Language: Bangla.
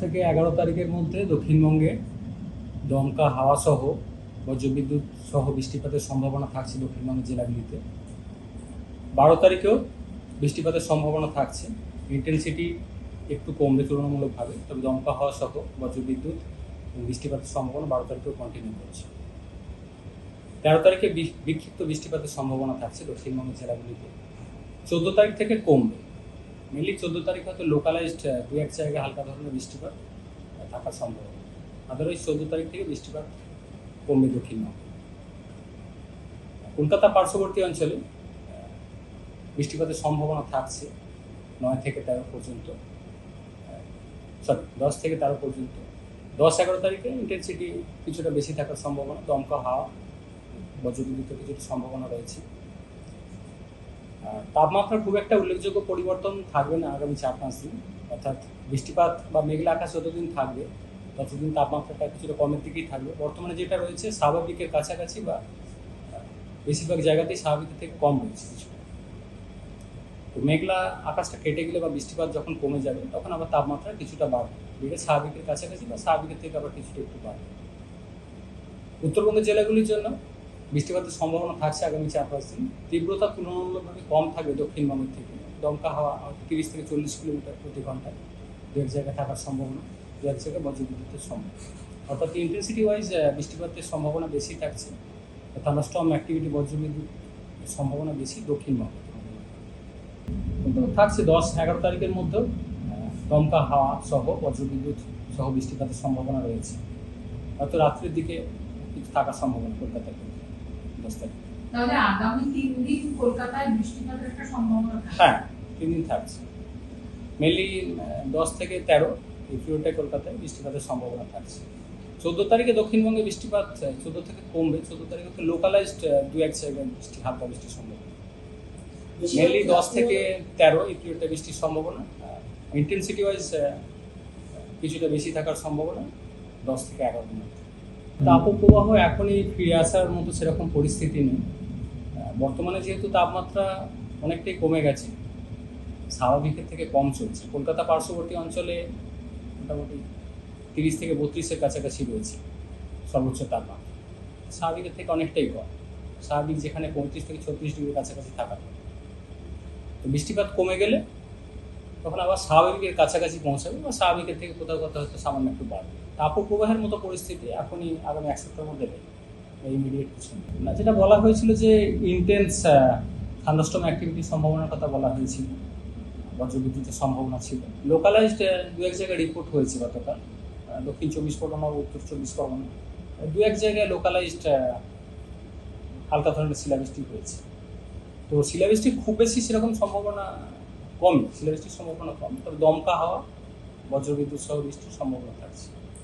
থেকে এগারো তারিখের মধ্যে দক্ষিণবঙ্গে দমকা হাওয়া সহ বজ্রবিদ্যুৎ সহ বৃষ্টিপাতের সম্ভাবনা থাকছে দক্ষিণবঙ্গের জেলাগুলিতে। বারো তারিখেও বৃষ্টিপাতের সম্ভাবনা থাকছে। ইন্টেন্সিটি একটু কমবে তুলনামূলকভাবে, তবে দমকা হাওয়া সহ বজ্রবিদ্যুৎ বৃষ্টিপাতের সম্ভাবনা বারো তারিখেও কন্টিনিউ করছে। তেরো তারিখে বিক্ষিপ্ত বৃষ্টিপাতের সম্ভাবনা থাকছে দক্ষিণবঙ্গের জেলাগুলিতে। চোদ্দ তারিখ থেকে কমবে। মেনলি চোদ্দ তারিখ হয়তো লোকালাইজড দু এক জায়গায় হালকা ধরনের বৃষ্টিপাত থাকা সম্ভব আদারওয়াইজ চোদ্দ তারিখ থেকে বৃষ্টিপাত কমবে দক্ষিণবঙ্গে কলকাতা পার্শ্ববর্তী অঞ্চলে বৃষ্টিপাতের সম্ভাবনা থাকছে নয় থেকে তেরো পর্যন্ত সরি দশ থেকে তেরো পর্যন্ত। দশ, এগারো তারিখে ইন্টেন্সিটি কিছুটা বেশি থাকার সম্ভাবনা, দমকা হাওয়া, বজ্রবিদ্যুতের কিছুটা সম্ভাবনা রয়েছে। আর তাপমাত্রার খুব একটা উল্লেখযোগ্য পরিবর্তন থাকবে না আগামী চার পাঁচ দিন। অর্থাৎ বৃষ্টিপাত বা মেঘলা আকাশ যতদিন থাকবে, ততদিন তাপমাত্রাটা কিছুটা কমের দিকেই থাকবে। বর্তমানে যেটা রয়েছে, স্বাভাবিকের কাছাকাছি বা বেশিরভাগ জায়গাতেই স্বাভাবিকের থেকে কম রয়েছে তো মেঘলা আকাশটা কেটে গেলে বা বৃষ্টিপাত যখন কমে যাবে, তখন আবার তাপমাত্রা কিছুটা বাড়বে। এটা স্বাভাবিকের কাছাকাছি বা স্বাভাবিকের থেকে আবার কিছুটা একটু বাড়বে। উত্তরবঙ্গের জেলাগুলির জন্য বৃষ্টিপাতের সম্ভাবনা থাকছে আগামী চার পাঁচ দিন। তীব্রতা তুলনামূলকভাবে কম থাকবে দক্ষিণ দক্ষিণবঙ্গের থেকে। দমকা হাওয়া তিরিশ থেকে চল্লিশ কিলোমিটার প্রতি ঘন্টায় দু এক জায়গায় থাকার সম্ভাবনা দু এক জায়গায় বজ্রবিদ্যুতের সম্ভাবনা। অর্থাৎ ইন্টেন্সিটি ওয়াইজ বৃষ্টিপাতের সম্ভাবনা বেশি থাকছে। থান্ডারস্টর্ম অ্যাক্টিভিটি বজ্রবিদ্যুৎ সম্ভাবনা বেশি দক্ষিণ দক্ষিণবঙ্গে কিন্তু থাকছে দশ, এগারো তারিখের মধ্যেও দমকা হাওয়া সহ বজ্রবিদ্যুৎ সহ বৃষ্টিপাতের সম্ভাবনা রয়েছে। হয়তো রাত্রের দিকে কিছু থাকার সম্ভাবনা তারিখ তাহলে আগামী তিন দিন কলকাতায় বৃষ্টিপাতের একটা সম্ভাবনা হ্যাঁ তিন দিন থাকছে। মেনলি দশ থেকে তেরো এই পিরিয়ডটায় কলকাতায় বৃষ্টিপাতের সম্ভাবনা থাকছে। চোদ্দ তারিখে দক্ষিণবঙ্গে বৃষ্টিপাত চোদ্দ থেকে কমবে। চোদ্দ তারিখে লোকালাইজড দু এক জায়গায় বৃষ্টি হালকা বৃষ্টির সম্ভাবনা। মেনলি দশ থেকে তেরো এই পিরিয়ডটা বৃষ্টির সম্ভাবনা। ইন্টেন্সিটি ওয়াইজ কিছুটা বেশি থাকার সম্ভাবনা। দশ থেকে এগারো দিন তাপপ্রবাহ এখনই ফিরে আসার মতো সেরকম পরিস্থিতি নেই। বর্তমানে যেহেতু তাপমাত্রা অনেকটাই কমে গেছে, স্বাভাবিকের থেকে কম চলছে। কলকাতা পার্শ্ববর্তী অঞ্চলে মোটামুটি তিরিশ থেকে বত্রিশের কাছাকাছি রয়েছে সর্বোচ্চ তাপমাত্রা। স্বাভাবিকের থেকে অনেকটাই কম। স্বাভাবিক যেখানে পঁয়ত্রিশ থেকে ছত্রিশ ডিগ্রির কাছাকাছি থাকা। তো বৃষ্টিপাত কমে গেলে তখন আবার স্বাভাবিকের কাছাকাছি পৌঁছাবে বা স্বাভাবিকের থেকে কোথাও কোথাও হয়তো সামান্য একটু বাড়বে। তাপপ্রবাহের মতো পরিস্থিতি এখনই আগামী এক সপ্তাহের মধ্যে নেই। ইমিডিয়েট কিছু না, যেটা বলা হয়েছিল যে ইন্টেন্স থান্ডারস্টর্ম অ্যাক্টিভিটির সম্ভাবনার কথা বলা হয়েছিল। বজ্রবিদ্যুতের সম্ভাবনা ছিল। লোকালাইজড দু এক জায়গায় রিপোর্ট হয়েছে গতকাল। দক্ষিণ চব্বিশ পরগনা ও উত্তর চব্বিশ পরগনা। দু এক জায়গায় লোকালাইজড হালকা ধরনের শিলাবৃষ্টি হয়েছে। তো শিলাবৃষ্টি খুব বেশি সেরকম সম্ভাবনা কমই শিলাবৃষ্টির সম্ভাবনা কম তবে দমকা হাওয়া বজ্রবিদ্যুৎ সহ বৃষ্টির সম্ভাবনা থাকছে।